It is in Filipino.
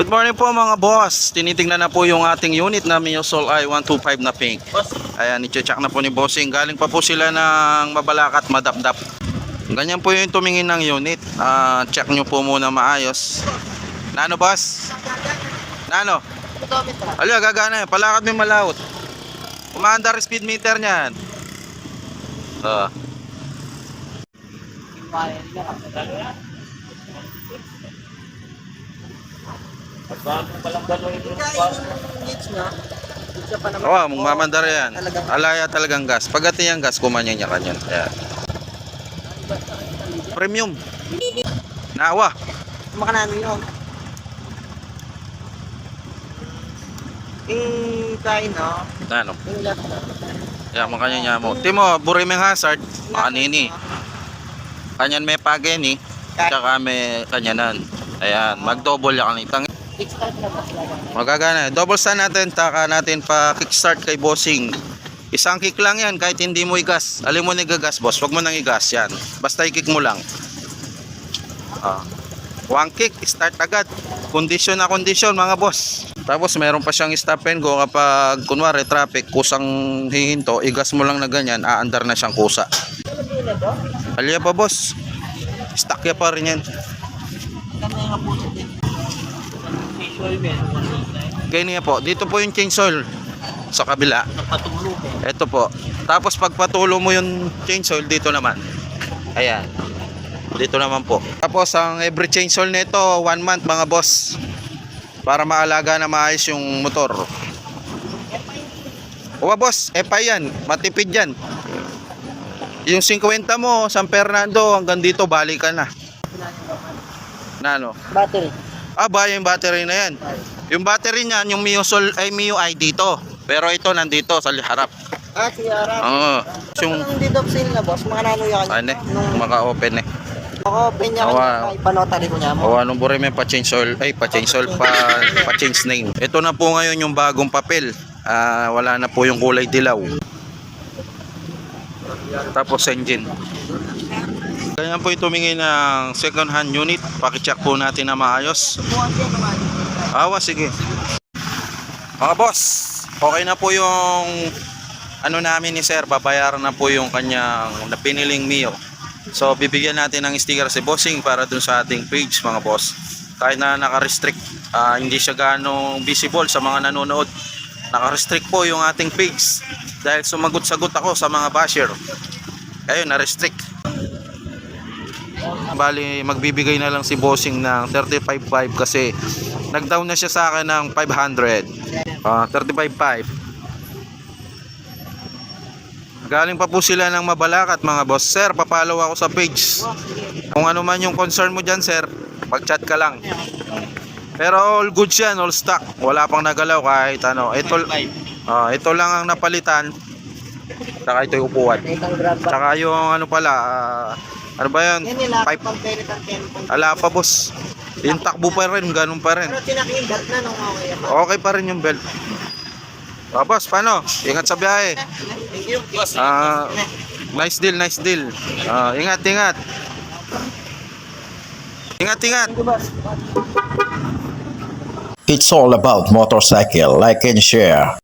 Good morning po mga boss. Tinitingnan na po yung ating unit na Mio Sol i125 na pink. Ayan, i-check na po ni Bossing. Galing pa po sila ng Mabalacat, Madapdap. Ganyan po yung tumingin ng unit. Ah, check nyo po muna maayos. Nano boss? Nano? Alyo, gagana yan. Palakad yung malawot. Umaandar speed meter niyan. Ah. Oo, oh, mamandar yan. Alaya talagang gas. Pagati yung gas, kumanya niya kanyan. Ayan. Premium. Nawa. Makanano yun. Yung tayo, no? Ano? Yung lahat na. Yan, makanya niya mo. Timo, burimeng hazard. Makanini. Kanyan may pageni. Tsaka may kanyanan. Ayan, mag-double yan kanitang. Kickstart na sila? Magagana. Double stand natin, taka natin pa kickstart kay bossing. Isang kick lang yan kahit hindi mo igas. Alam mo nagagas boss, wag mo nang igas yan. Basta i-kick mo lang. Ah. One kick, start agad. Kondisyon na kondisyon mga boss. Tapos meron pa siyang stop and go kapag kunwari traffic, kusang hihinto, igas mo lang na ganyan, aandar na siyang kusa. Alya pa boss. Stuck ya pa rin yan. Kami nga po Ganyan po. Dito po yung chainsaw sa kabila. Eh. Ito po. Tapos pag patulo mo yung chainsaw dito naman. Ayan. Dito naman po. Tapos ang every chainsaw nito, one month mga boss. Para maalaga na maayos yung motor. Owa boss, EPA yan. Matipid yan. Yung 50 mo, San Fernando, hanggang dito, balik ka na. Na ano? Battery. Ah, ba yung battery na yan. Yung battery niyan, yung Mio Sol, ay Mio ay dito. Pero ito nandito sa harap. Ah, si Ara. Oo. Yung Yung dito sale na boss, mga nano yan. ano eh, Nung maka-open eh. ako, pinya ka Awa. niya, ipanotary ko niya mo. O anong buri may pa-change oil, ay pa-change oil, pa, pa-change name. Ito na po ngayon yung bagong papel. Ah, wala na po yung kulay dilaw. Tapos engine. Ganyan po yung tumingin ng second hand unit. Pakicheck po natin na maayos. Awa, sige. Mga boss, okay na po yung ano namin ni sir, babayaran na po yung kanyang napiniling Mio. So, bibigyan natin ng sticker si Bossing para dun sa ating page, mga boss. Kahit na naka-restrict, ah, hindi siya gaano visible sa mga nanonood. Naka-restrict po yung ating page dahil sumagot-sagot ako sa mga basher. Ayun, na-restrict. Bali, magbibigay na lang si Bossing ng 35.5 kasi nag-down na siya sa akin ng 500. Ah, 35.5. Galing pa po sila ng Mabalacat mga boss. Sir, papalaw ako sa page. Kung ano man yung concern mo dyan, sir, pag-chat ka lang. Pero all good yan, all stock. Wala pang nagalaw kahit ano. Ito, ah, ito lang ang napalitan. Saka ito yung upuan. Saka yung ano pala, ah, ano ba? Yan nila, Pipe. compare ng 10. Ala pa boss. Yung takbo pa rin, ganun pa rin. Pero tinaking belt na nung okay pa. Okay pa rin yung belt. Ah, boss, paano? Ingat sa biyahe. Thank you. Ah, nice deal, nice deal. Ah, ingat, ingat. Ingat, ingat. Thank you, boss. It's all about motorcycle, like and share.